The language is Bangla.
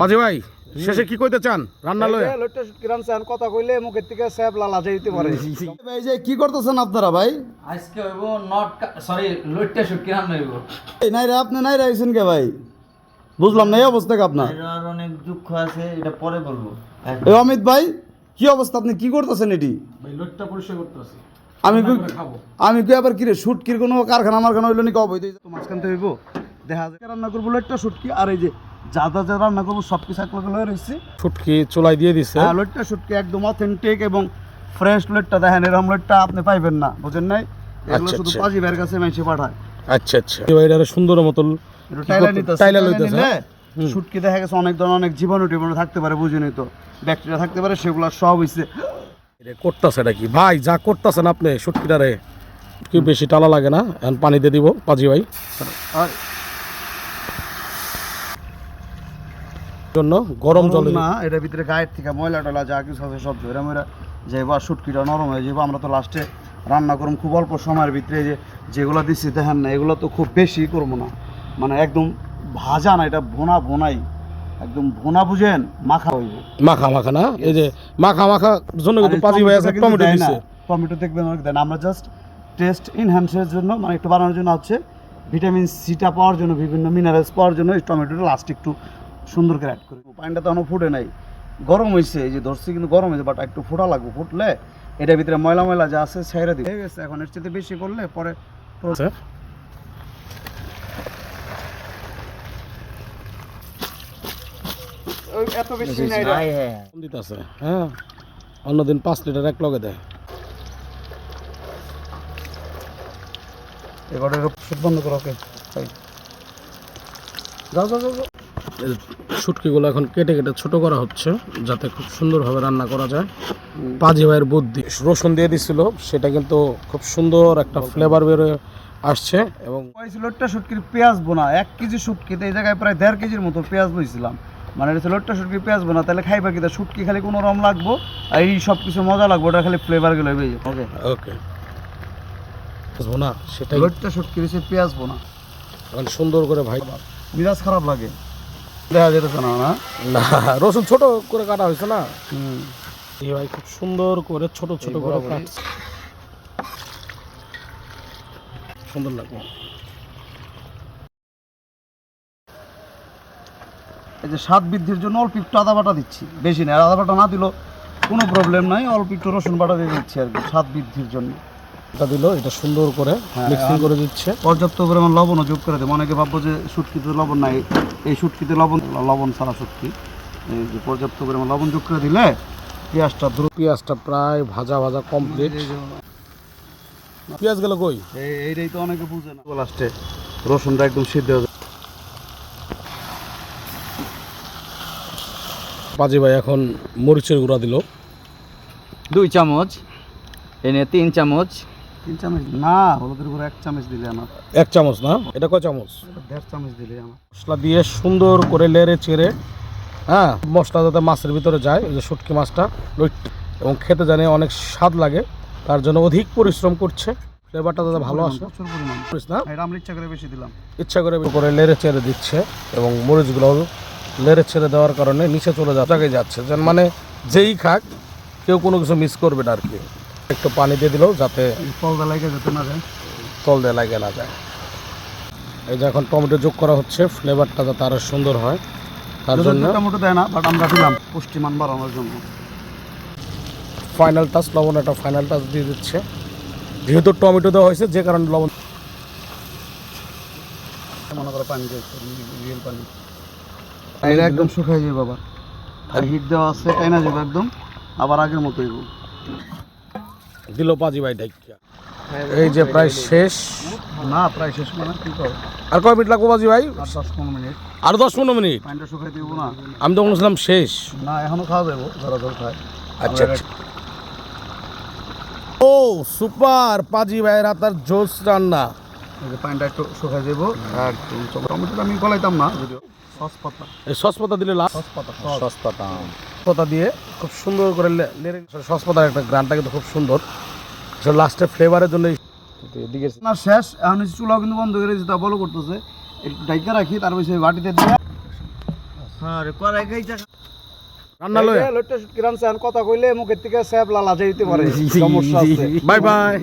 পাজি ভাই শেষে কি কইতে চান? রান্না লয়ে। লোটটা শুটকি রানছেন কথা কইলে মুখের থেকে স্যাপ লালা যাইতে পারে। ভাই যে কি করতেছেন আপনারা ভাই? আজকে হইব নট সরি লইট্টা শুটকি রান্না হইব। এই নাই রে আপনি নাই রাইছেন কে ভাই? বুঝলাম না এই অবস্থা কি আপনার? আর অনেক দুঃখ আছে এটা পরে বলব। এই অমিত ভাই কি অবস্থা? আপনি কি করতেছেন এটি? ভাই লোটটা পরিষ্কার করতে আছে আমি আমি কই আবার কি রে শুটকির কোনো কারখানা মারখানা হইল নাকি? অবৈধ তো মাঝখান থেকে হইব। দেখা যায় রান্না করব লোটটা শুটকি আর এই যে যা যা যা রান্না করব সব কিছু এক লগে লয়ে রয়েছে। ফুটকি চুলাই দিয়ে দিছে। হ্যাঁ লোটটা শুটকি একদম অথেন্টিক এবং ফ্রেশ লোটটা দেখেন এরকম লোটটা আপনি পাইবেন না বুঝেন নাই? এগুলো আচ্ছা, শুধু আচ্ছা। পাজি ভাইয়ের কাছে মেসে পাঠায়। আচ্ছা আচ্ছা। ভাই এটা সুন্দর একটু টাইলা লইতেছে, হ্যাঁ? শুটকি দেখা গেছে অনেক ধরনের অনেক জীবাণু টিবাণু থাকতে পারে বুঝিনি তো। ব্যাকটেরিয়া থাকতে পারে সেগুলো সব হইছে। করতেছে এটা কি ভাই যা করতেছেন আপনি শুটকিটারে কি বেশি টালা লাগে না? এখন পানি দিয়ে দিব পাজি ভাই। আর জন্য গরম জলে না এটার ভিতরে গায়ের থেকে ময়লা টলা যা কিছু আছে সব ধরে মেরা যাইব আর শুটকিটা নরম হয়ে যাব আমরা তো লাস্টে রান্না করুম খুব অল্প সময়ের ভিতরে যে যেগুলো দিচ্ছি দেখেন না এগুলো তো খুব বেশি করব না। মানে একদম ভাজা না এটা ভোনা ভোনাই। একদম ভোনা বুঝেন মাখা হইব মাখা মাখা না? এই যে মাখা মাখা জন্য কিন্তু পাজি ভাই আছে টমেটো দিছে। টমেটো দেখবেন অনেক দেন আমরা জাস্ট টেস্ট ইনহ্যান্সের জন্য মানে একটু বানানোর জন্য হচ্ছে ভিটামিন সিটা পাওয়ার জন্য বিভিন্ন মিনারেলস পাওয়ার জন্য এই টমেটোটা লাস্ট একটু সুন্দর করে অ্যাড করি। পানিটা তো এখনও ফুটে নাই। গরম হয়েছে এই যে ধরছি কিন্তু গরম হয়েছে বাট একটু ফোটা লাগবে ফুটলে এটার ভিতরে ময়লা ময়লা যা আছে ছেড়ে দিবে। হয়ে গেছে এখন এর চেয়ে বেশি করলে পরে আচ্ছা। ওই এত বেশি নাই রে। হ্যাঁ। দিতেছে অন্যদিন পাঁচ লিটার এক লগে দেয়। এবারে শুট বন্ধ করো ওকে যাও যাও যাও। শুটকিগুলো এখন কেটে কেটে ছোট করা হচ্ছে যাতে খুব সুন্দরভাবে রান্না করা যায়। পাজি ভাইয়ের বুদ্ধি। রসুন দিয়ে দিছিল সেটা কিন্তু খুব সুন্দর একটা ফ্লেভার বেরোয় আসছে এবং লোটটা শুটকির পেঁয়াজ বোনা এক কেজি শুটকিতে এই জায়গায় প্রায় দেড় কেজির মতো পেঁয়াজ বইছিলাম মানে এটা লোটটা শুটকি পেঁয়াজ বোনা তাহলে খাইবা কি? তা শুটকি খালি কোনো রম লাগবো আর এই সব কিছু মজা লাগবো ওটা খালি ফ্লেভারগুলো ওকে ওকে বুঝব না সেটাই। লোটটা শুটকি পেঁয়াজ বোনা। এখন সুন্দর করে ভাই মিরাজ খারাপ লাগে। দেখা যেতেছে না না? না রসুন ছোট করে কাটা হয়েছে না? হুম। এই ভাই খুব সুন্দর করে ছোট ছোট করে কাটছে। সুন্দর লাগবে এই যে স্বাদ বৃদ্ধির জন্য অল্প একটু আদা বাটা দিচ্ছি। বেশি না আর আদা বাটা না দিলেও কোনো প্রবলেম নাই অল্প একটু রসুন বাটা দিয়ে দিচ্ছি আর কি স্বাদ বৃদ্ধির জন্য। এটা দিল এটা সুন্দর করে হ্যাঁ, মিক্সিং করে দিচ্ছে। পর্যাপ্ত পরিমাণ লবণও যোগ করে দেবো। অনেকে ভাববো যে শুটকিতে লবণ নাই। এই শুটকিতে লবণ লবণ ছাড়া শুটকি। এই যে পর্যাপ্ত পরিমাণ লবণ যোগ করে দিলে পেঁয়াজটা দ্রুত পেঁয়াজটা প্রায় ভাজা ভাজা কমপ্লিট পেঁয়াজ গেল কই? এইটাই তো অনেকে বুঝে না। লাস্টে রসুনটা একদম সিদ্ধ হয়ে যাবে। বাজি ভাই এখন মরিচের গুঁড়া দিল। দুই চামচ এনে তিন চামচ। তিন চামচ না হলুদের গুঁড়ো এক চামচ দিলে আমার। এক চামচ না? এটা কয় চামচ? দেড় চামচ দিলে আমার। মশলা দিয়ে সুন্দর করে লেড়ে চেড়ে হ্যাঁ মশলা যাতে মাছের ভিতরে যায় এই যে শুটকি মাছটা এবং খেতে জানে অনেক স্বাদ লাগে তার জন্য অধিক পরিশ্রম করছে ফ্লেভারটা যাতে ভালো আসে। না? এটা আমরা ইচ্ছা করে বেশি দিলাম। ইচ্ছা করে করে লেড়ে চেড়ে দিচ্ছে এবং মরিচগুলো লেড়ে ছেড়ে দেওয়ার কারণে নিচে চলে যা জায়গায় যাচ্ছে। যেন মানে যেই খাক কেউ কোনো কিছু মিস করবে না আর কি। একটু পানি দিয়ে দিলেও যাতে ফলটা লাগে যেতে না যায়। তল লাগে না যায়। এই যে এখন টমেটো যোগ করা হচ্ছে ফ্লেভারটা যাতে আরও সুন্দর হয় তার জন্য টমেটো দেয় না বাট আমরা দিলাম পুষ্টিমান বাড়ানোর জন্য। ফাইনাল টাচ লবণ একটা ফাইনাল টাচ দিয়ে দিচ্ছে। যেহেতু টমেটো দেওয়া হয়েছে যে কারণে লবণ মনে করো পানি রিয়েল পানি। এটা একদম শুকাই যাবে বাবা আর হিট দেওয়া আছে টাইনা যাবে একদম? আবার আগের মতোই। দিল পাজি ভাই ডাইকা এই যে প্রায় শেষ। না প্রায় শেষ মানে কি আর কয় মিনিট লাগবো বাজি ভাই? আর দশ পনেরো মিনিট। আর দশ পনেরো মিনিট? পানিটা শুকাই দিব না। আমি তো বলছিলাম শেষ। না এখনও খাওয়া যাব ধরা ধর খায়। আচ্ছা আচ্ছা। ও সুপার পাজি ভাইয়ের হাতার জোস রান্না। পানিটা একটু শুকাই যাব একদম টমেটোটা আমি গলাইতাম না যদিও। সস পাতা। এই সস পাতা দিলে লাভ? সস পাতা সস। পাতা পাতা দিয়ে খুব সুন্দর করে লেড়ে একটা গ্রানটা কিন্তু খুব সুন্দর। লাস্টে ফ্লেভারের জন্য এদিকে না শেষ এখন চুলাও কিন্তু বন্ধ করে দিতে বলো করতেছে। একটু ডাইকা রাখি তারপর সেই বাটিতে দিয়ে হ্যাঁ কড়াই খাইছা। রান্না লয়। লইট্টা শুটকি কথা কইলে মুখের থেকে স্যাপ লালা যাইতে পারে। সমস্যা আছে। Bye bye